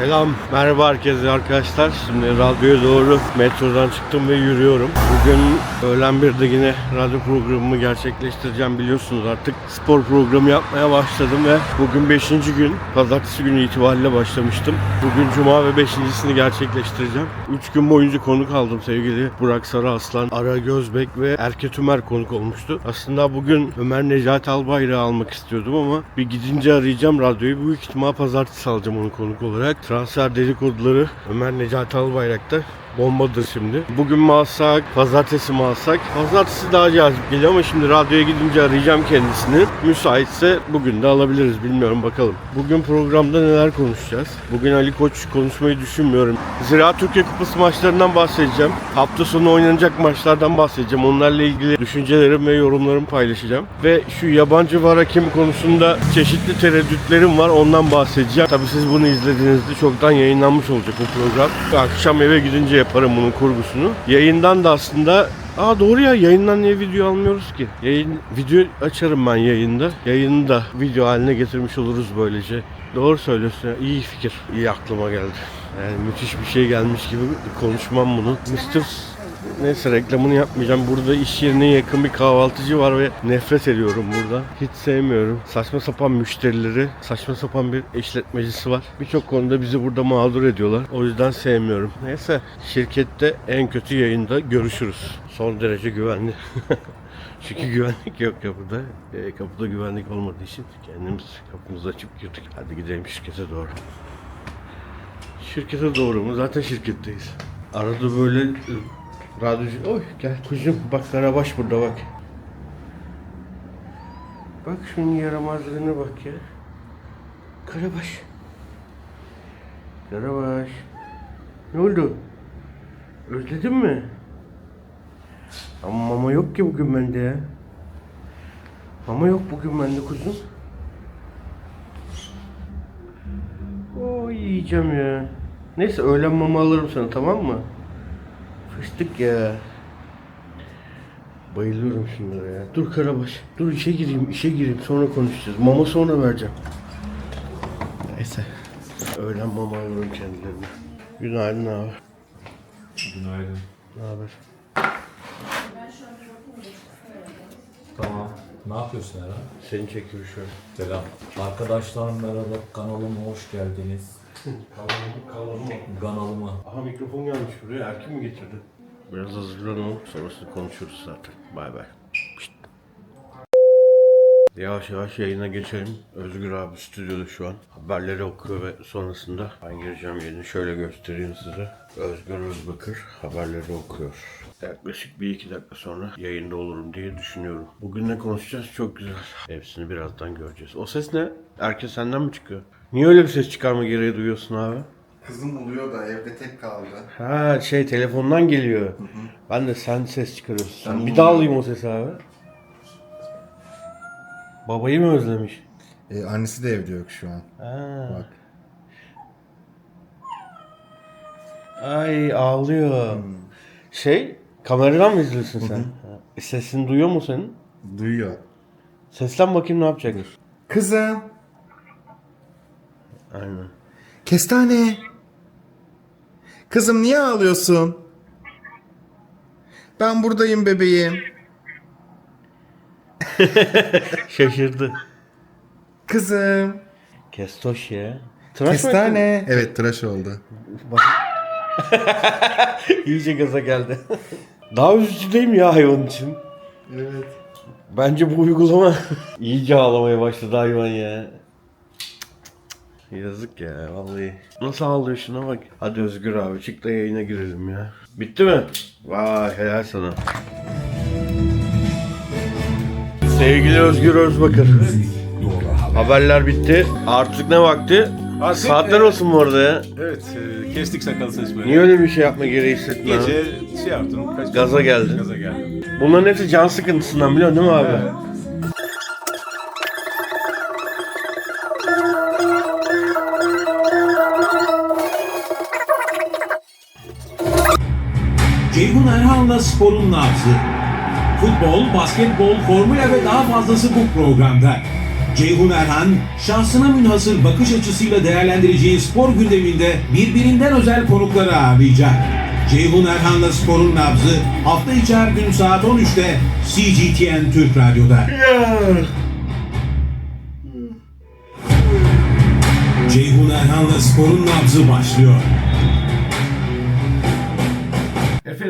Selam, merhaba herkese arkadaşlar. Şimdi radyoya doğru metrodan çıktım ve yürüyorum. Bugün öğlen birde yine radyo programımı gerçekleştireceğim biliyorsunuz artık. Spor programı yapmaya başladım ve bugün 5. gün, pazartesi günü itibariyle başlamıştım. Bugün cuma ve 5.sini gerçekleştireceğim. 3 gün boyunca konuk aldım sevgili Burak Sarı Aslan, Ara Gözbek ve Erke Tümer konuk olmuştu. Aslında bugün Ömer Necati Albayrak'ı almak istiyordum ama bir gidince arayacağım radyoyu. Büyük ihtimal pazartesi alacağım onu konuk olarak. Transfer dedikoduları Ömer Necati Albayrak'ta bombadır şimdi. Bugün mi alsak, pazartesi mi alsak? Pazartesi daha cazip geliyor ama şimdi radyoya gidince arayacağım kendisini. Müsaitse bugün de alabiliriz bilmiyorum bakalım. Bugün programda neler konuşacağız? Bugün Ali Koç konuşmayı düşünmüyorum. Zira Türkiye Kupası maçlarından bahsedeceğim. Hafta sonu oynanacak maçlardan bahsedeceğim. Onlarla ilgili düşüncelerim ve yorumlarımı paylaşacağım. Ve şu yabancı var hakem konusunda çeşitli tereddütlerim var. Ondan bahsedeceğim. Tabii siz bunu izlediğinizde çoktan yayınlanmış olacak bu program. Akşam eve gidince yaparım bunun kurgusunu. Yayından da aslında Aa doğru ya yayından niye video almıyoruz ki? Yayın video açarım ben yayında. Yayını da video haline getirmiş oluruz böylece. Doğru söylüyorsun. İyi fikir. İyi aklıma geldi. Yani müthiş bir şey gelmiş gibi konuşmam bunu. Mr. Neyse reklamını yapmayacağım. Burada iş yerine yakın bir kahvaltıcı var ve nefret ediyorum burada. Hiç sevmiyorum. Saçma sapan müşterileri, saçma sapan bir işletmecisi var. Birçok konuda bizi burada mağdur ediyorlar. O yüzden sevmiyorum. Neyse şirkette en kötü yayında görüşürüz. Son derece güvenli. Çünkü güvenlik yok burada. E, kapıda güvenlik olmadığı için kendimiz kapımızı açıp girdik. Hadi gidelim şirkete doğru. Şirkete doğru mu? Zaten şirketteyiz. Arada böyle radyocu... Oy gel kuzum bak Karabaş burada bak. Bak şunun yaramazlığına bak ya. Karabaş. Karabaş. Ne oldu? Özledin mi? Ama mama yok ki bugün bende ya. Mama yok bugün bende kuzum. O yiyeceğim ya. Neyse öğlen mama alırım sana tamam mı? Fıstık ya. Bayılıyorum şunlara ya. Dur Karabaş. Dur işe gireyim, işe gireyim. Sonra konuşacağız. Mama sonra vereceğim. Neyse. Öğlen mama alırım kendilerine. Günaydın abi. Günaydın. Ne haber? Tamam. Ne yapıyorsun Eren? Seni çekiyor şu an. Selam. Arkadaşlar merhaba. Kanalıma hoş geldiniz. Kanalıma, kanalıma. Kanalıma. Aha mikrofon gelmiş buraya. Erkin mi getirdi? Biraz hazırlanalım. Sonrasında konuşuruz zaten. Bay bay. Yavaş yavaş yayına geçelim. Özgür abi stüdyoda şu an. Haberleri okuyor ve sonrasında ben gireceğim yayını. Şöyle göstereyim size. Özgür Özbakır haberleri okuyor. Yaklaşık bir iki dakika sonra yayında olurum diye düşünüyorum. Bugün ne konuşacağız? Çok güzel. Hepsini birazdan göreceğiz. O ses ne? Erkek senden mi çıkıyor? Niye öyle bir ses çıkarma gereği duyuyorsun abi? Kızım uluyor da evde tek kaldı. Ha şey telefondan geliyor. Ben de sen ses çıkarıyorsun. Ben bir daha alayım o sesi abi. Babayı mı özlemiş? Ee, annesi de evde yok şu an. Ha. Bak. Ay ağlıyor. Şey kameradan mı izliyorsun sen? Ha. E, sesini duyuyor mu senin? Duyuyor. Seslen bakayım ne yapacak? Kızım. Aynen. Kestane. Kızım niye ağlıyorsun? Ben buradayım bebeğim. Şaşırdı. Kızım. Kestoş ya. Tıraş Kestane. Evet tıraş oldu. İyice gaza geldi. Daha üzücü değil mi ya hayvan için? Evet. Bence bu uygulama iyice ağlamaya başladı hayvan ya. Yazık ya vallahi. Nasıl ağlıyor şuna bak. Hadi Özgür abi çık da yayına girelim ya. Bitti mi? Vay helal sana. Sevgili Özgür Özbakır. Haberler bitti. Artık ne vakti? Artık, Saatler e, olsun bu arada ya. Evet, e, kestik sakalı saç böyle. Niye öyle bir şey yapma gereği hissettin? Gece şey yaptım. Kaç Gaza geldin. Gaza geldim. Bunların hepsi can sıkıntısından biliyorsun değil mi abi? Evet. Erhan'la sporun nabzı. Futbol, basketbol, formüle ve daha fazlası bu programda. Ceyhun Erhan, şahsına münhasır bakış açısıyla değerlendireceği spor gündeminde birbirinden özel konukları ağırlayacak. Ceyhun Erhan'la sporun nabzı hafta içi her gün saat 13'te CGTN Türk Radyo'da. Ceyhun Erhan'la sporun nabzı başlıyor.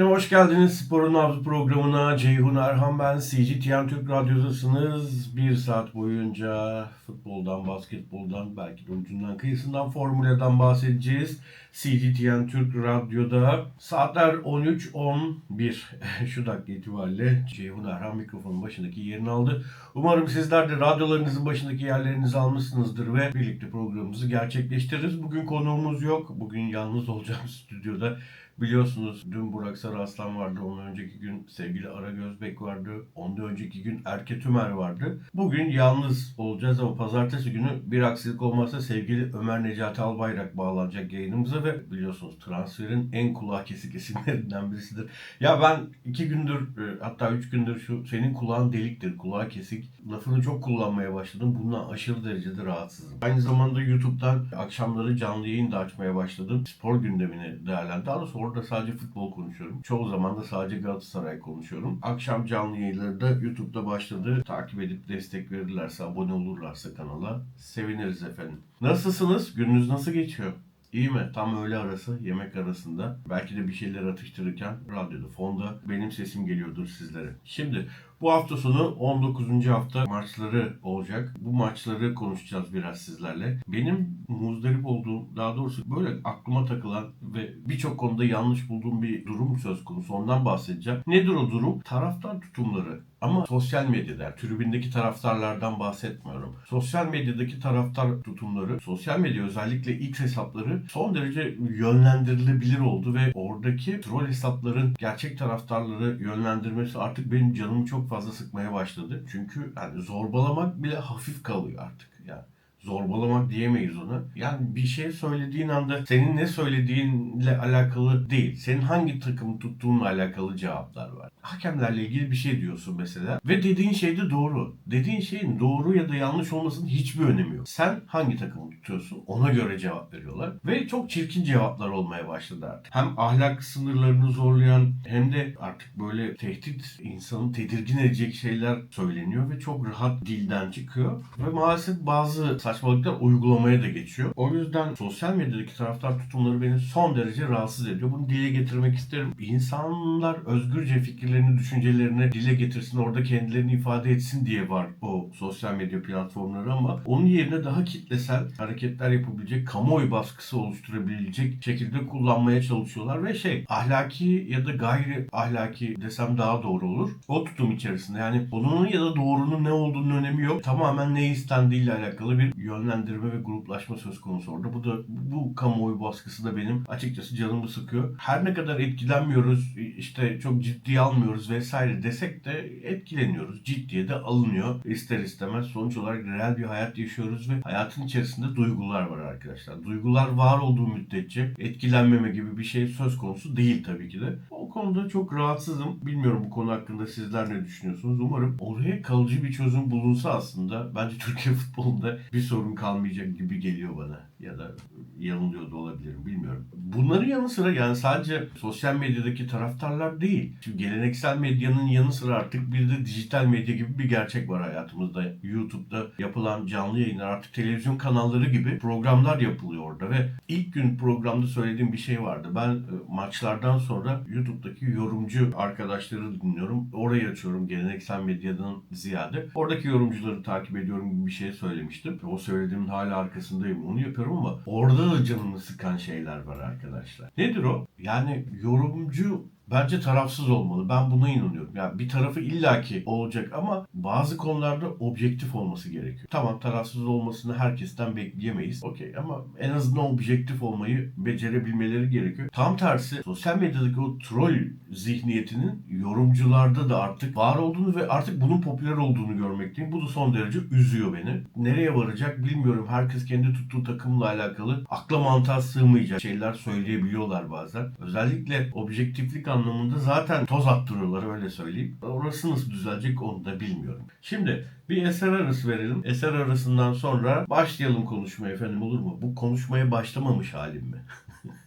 Efendim hoş geldiniz Sporun Nabzı programına. Ceyhun Erhan ben. CGTN Türk Radyo'dasınız. Bir saat boyunca futboldan, basketboldan, belki de ucundan kıyısından, formüladan bahsedeceğiz. CGTN Türk Radyo'da saatler 13.11 şu dakika itibariyle Ceyhun Erhan mikrofonun başındaki yerini aldı. Umarım sizler de radyolarınızın başındaki yerlerinizi almışsınızdır ve birlikte programımızı gerçekleştiririz. Bugün konuğumuz yok. Bugün yalnız olacağım stüdyoda. Biliyorsunuz dün Burak Sarıaslan vardı, ondan önceki gün sevgili Ara Gözbek vardı, ondan önceki gün Erke Tümer vardı. Bugün yalnız olacağız ama pazartesi günü bir aksilik olmazsa sevgili Ömer Necati Albayrak bağlanacak yayınımıza ve biliyorsunuz transferin en kulağa kesik isimlerinden birisidir. Ya ben iki gündür e, hatta üç gündür şu senin kulağın deliktir, kulağı kesik lafını çok kullanmaya başladım. Bundan aşırı derecede rahatsızım. Aynı zamanda YouTube'dan akşamları canlı yayın da açmaya başladım. Spor gündemini değerlendir. Daha doğrusu orada sadece futbol konuşuyorum. Çoğu zaman da sadece Galatasaray konuşuyorum. Akşam canlı yayınları da YouTube'da başladı. Takip edip destek verirlerse, abone olurlarsa kanala seviniriz efendim. Nasılsınız? Gününüz nasıl geçiyor? İyi mi? Tam öğle arası, yemek arasında. Belki de bir şeyler atıştırırken radyoda, fonda benim sesim geliyordur sizlere. Şimdi bu hafta sonu 19. hafta maçları olacak. Bu maçları konuşacağız biraz sizlerle. Benim muzdarip olduğum, daha doğrusu böyle aklıma takılan ve birçok konuda yanlış bulduğum bir durum söz konusu. Ondan bahsedeceğim. Nedir o durum? Taraftar tutumları. Ama sosyal medyada, tribündeki taraftarlardan bahsetmiyorum. Sosyal medyadaki taraftar tutumları, sosyal medya özellikle X hesapları son derece yönlendirilebilir oldu ve oradaki troll hesapların gerçek taraftarları yönlendirmesi artık benim canımı çok fazla sıkmaya başladı. Çünkü yani zorbalamak bile hafif kalıyor artık. Yani zorbalamak diyemeyiz ona. Yani bir şey söylediğin anda senin ne söylediğinle alakalı değil. Senin hangi takımı tuttuğunla alakalı cevaplar var. Hakemlerle ilgili bir şey diyorsun mesela ve dediğin şey de doğru. Dediğin şeyin doğru ya da yanlış olmasının hiçbir önemi yok. Sen hangi takımı tutuyorsun ona göre cevap veriyorlar ve çok çirkin cevaplar olmaya başladı artık. Hem ahlak sınırlarını zorlayan hem de artık böyle tehdit insanı tedirgin edecek şeyler söyleniyor ve çok rahat dilden çıkıyor ve maalesef bazı saçmalıklar uygulamaya da geçiyor. O yüzden sosyal medyadaki taraftar tutumları beni son derece rahatsız ediyor. Bunu dile getirmek isterim. İnsanlar özgürce fikirlerini, düşüncelerini dile getirsin, orada kendilerini ifade etsin diye var o sosyal medya platformları ama onun yerine daha kitlesel hareketler yapabilecek, kamuoyu baskısı oluşturabilecek şekilde kullanmaya çalışıyorlar ve şey ahlaki ya da gayri ahlaki desem daha doğru olur. O tutum içerisinde yani bunun ya da doğrunun ne olduğunun önemi yok. Tamamen ne istendiğiyle alakalı bir yönlendirme ve gruplaşma söz konusu orada. Bu da bu kamuoyu baskısı da benim açıkçası canımı sıkıyor. Her ne kadar etkilenmiyoruz, işte çok ciddiye almıyoruz vesaire desek de etkileniyoruz. Ciddiye de alınıyor ister istemez. Sonuç olarak reel bir hayat yaşıyoruz ve hayatın içerisinde duygular var arkadaşlar. Duygular var olduğu müddetçe etkilenmeme gibi bir şey söz konusu değil tabii ki de. O konuda çok rahatsızım. Bilmiyorum bu konu hakkında sizler ne düşünüyorsunuz? Umarım oraya kalıcı bir çözüm bulunsa aslında bence Türkiye futbolunda bir sorun kalmayacak gibi geliyor bana. Ya da yanılıyor da olabilirim bilmiyorum. Bunların yanı sıra yani sadece sosyal medyadaki taraftarlar değil. Şimdi geleneksel medyanın yanı sıra artık bir de dijital medya gibi bir gerçek var hayatımızda. YouTube'da yapılan canlı yayınlar artık televizyon kanalları gibi programlar yapılıyor orada ve ilk gün programda söylediğim bir şey vardı. Ben e, maçlardan sonra YouTube'daki yorumcu arkadaşları dinliyorum. Orayı açıyorum geleneksel medyadan ziyade. Oradaki yorumcuları takip ediyorum gibi bir şey söylemiştim. O söylediğimin hala arkasındayım. Onu yapıyorum ama orada da canımı sıkan şeyler var arkadaşlar. Nedir o? Yani yorumcu bence tarafsız olmalı. Ben buna inanıyorum. Yani bir tarafı illaki olacak ama bazı konularda objektif olması gerekiyor. Tamam tarafsız olmasını herkesten bekleyemeyiz. Okey ama en azından objektif olmayı becerebilmeleri gerekiyor. Tam tersi sosyal medyadaki o troll zihniyetinin yorumcularda da artık var olduğunu ve artık bunun popüler olduğunu görmekteyim. Bu da son derece üzüyor beni. Nereye varacak bilmiyorum. Herkes kendi tuttuğu takımla alakalı akla mantığa sığmayacak şeyler söyleyebiliyorlar bazen. Özellikle objektiflik anlamında anlamında zaten toz attırıyorlar öyle söyleyeyim. Orası nasıl düzelecek onu da bilmiyorum. Şimdi bir eser arası verelim. Eser arasından sonra başlayalım konuşmaya efendim olur mu? Bu konuşmaya başlamamış halim mi?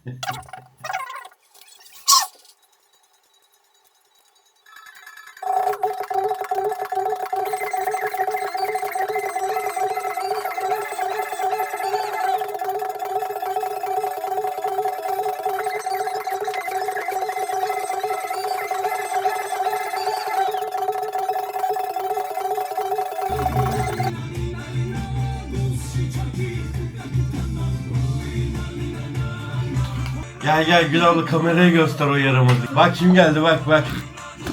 Gel gel Gül abla kameraya göster o yaramazı. Bak kim geldi bak bak.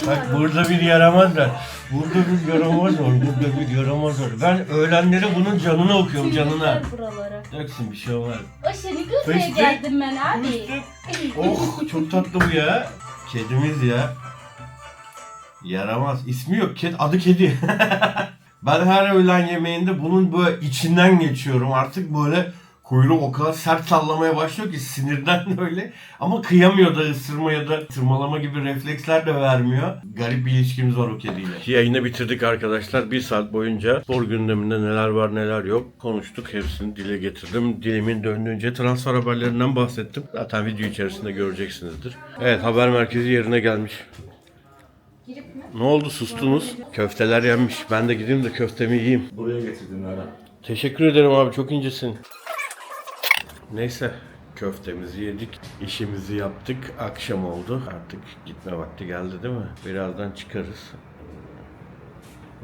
Bak burada bir yaramaz var. Burada bir yaramaz var. Burada bir yaramaz var. Ben öğlenleri bunun canını okuyorum canına. buraları. Döksün bir şey olmaz. O seni kızmaya Fıstık. geldim ben abi. Oh çok tatlı bu ya. Kedimiz ya. Yaramaz. İsmi yok. Ked, adı kedi. ben her öğlen yemeğinde bunun böyle içinden geçiyorum. Artık böyle kuyruğu o kadar sert sallamaya başlıyor ki sinirden böyle. Ama kıyamıyor da ısırma ya da tırmalama gibi refleksler de vermiyor. Garip bir ilişkimiz var o kediyle. Yayını bitirdik arkadaşlar. Bir saat boyunca spor gündeminde neler var neler yok konuştuk. Hepsini dile getirdim. Dilimin döndüğünce transfer haberlerinden bahsettim. Zaten video içerisinde göreceksinizdir. Evet haber merkezi yerine gelmiş. Girip mi? Ne oldu sustunuz? Köfteler yenmiş. Ben de gideyim de köftemi yiyeyim. Buraya getirdim Eren. Teşekkür ederim abi çok incesin. Neyse köftemizi yedik, işimizi yaptık, akşam oldu. Artık gitme vakti geldi değil mi? Birazdan çıkarız.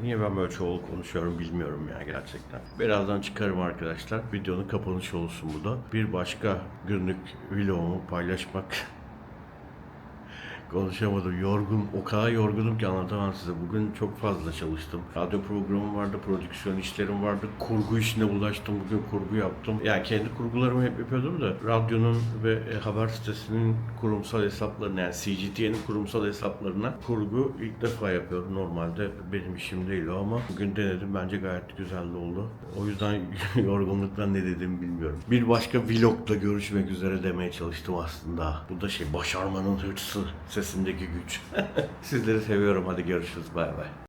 Niye ben böyle çoğul konuşuyorum bilmiyorum ya gerçekten. Birazdan çıkarım arkadaşlar. Videonun kapanışı olsun bu da. Bir başka günlük vlogumu paylaşmak Konuşamadım. Yorgun. O kadar yorgunum ki anlatamam size. Bugün çok fazla çalıştım. Radyo programım vardı, prodüksiyon işlerim vardı. Kurgu işine ulaştım. Bugün kurgu yaptım. Yani kendi kurgularımı hep yapıyordum da radyonun ve e, haber sitesinin kurumsal hesaplarına yani CGTN'in kurumsal hesaplarına kurgu ilk defa yapıyorum. Normalde benim işim değil o ama bugün denedim. Bence gayet güzel oldu. O yüzden yorgunluktan ne dediğimi bilmiyorum. Bir başka vlogda görüşmek üzere demeye çalıştım aslında. Bu da şey başarmanın hırsı, sesindeki güç. Sizleri seviyorum. Hadi görüşürüz. Bay bay.